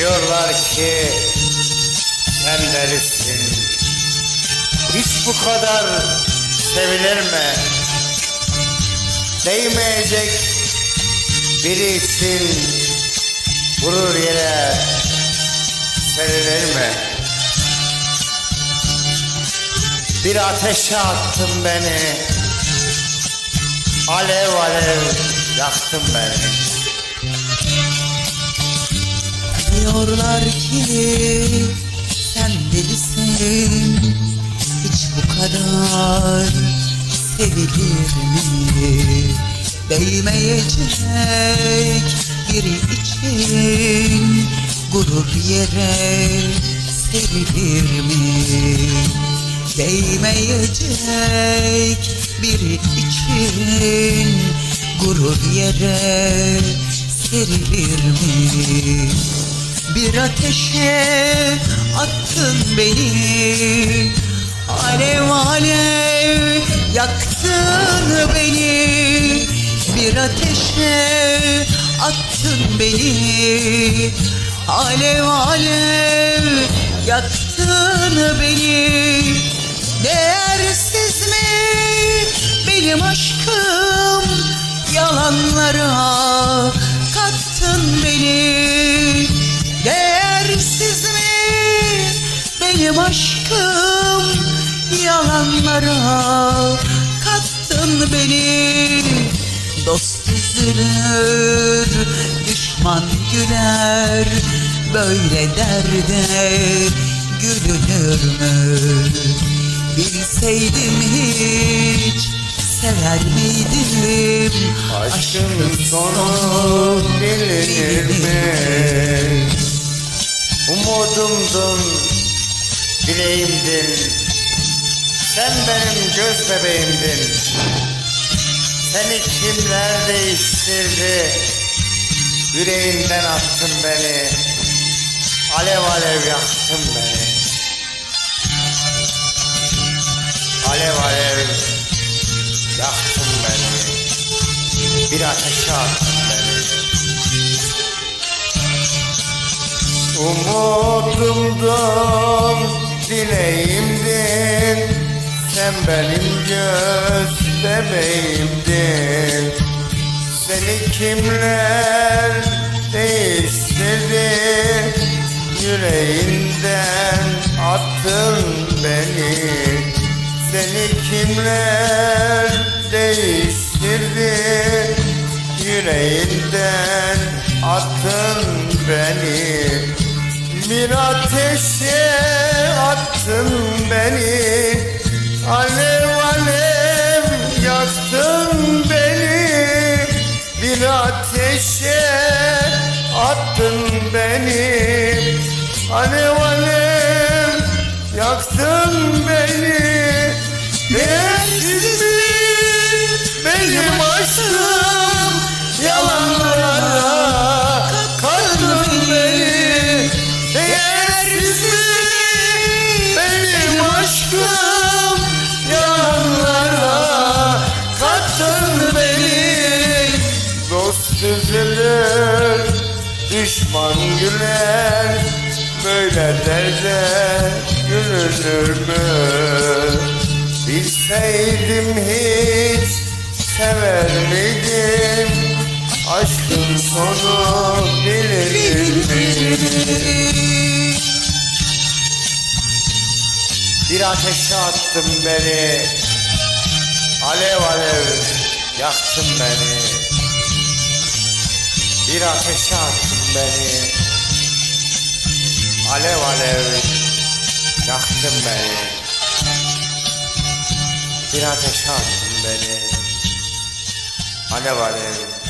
Diyorlar ki sen delisin. Hiç bu kadar sevilir mi? Değmeyecek biri için vurur yere serilir mi? Bir ateşe attın beni Alev alev yaktın beni Diyorlar ki sen delisin Hiç bu kadar sevilir mi? Değmeyecek biri için Gurur yere serilir mi? Değmeyecek biri için Gurur yere serilir mi? Bir ateşe attın beni. Alev alev yaktın beni. Bir ateşe attın beni. Alev alev yaktın beni. Değersiz mi benim aşkım? Yalanlara kattın beni benim aşkım Yalanlara kattın beni Dost üzülür, düşman güler Böyle derde gülünür mü? Bilseydim hiç sever miydim Aşkın sonu bilinir mi? Umudumdun, dileğimdin Sen benim göz bebeğimdin. Seni kimler değiştirdi? Yüreğinden attın beni. Alev alev yaktın beni. Alev alev yaktın beni. Bir ateşe attın beni. Umudumdun, dileğimdin Sen benim göz bebeğimdin Seni kimler değiştirdi? Yüreğinden attın beni. Seni kimler değiştirdi? Yüreğinden attın beni. Bir ateşe attın beni Alev alev yaktın beni. Bir ateşe attın beni Alev alev yaktın beni. Değersiz mi benim aşkım düşman güler Böyle derde gülünür mü? Bilseydim hiç sever miydim? Aşkın sonu bilinir? Bir ateşe attın beni Alev alev yaktın beni Bir ateşe attın beni. Alev alev yaktın beni. Bir ateşe attın beni. Alev alev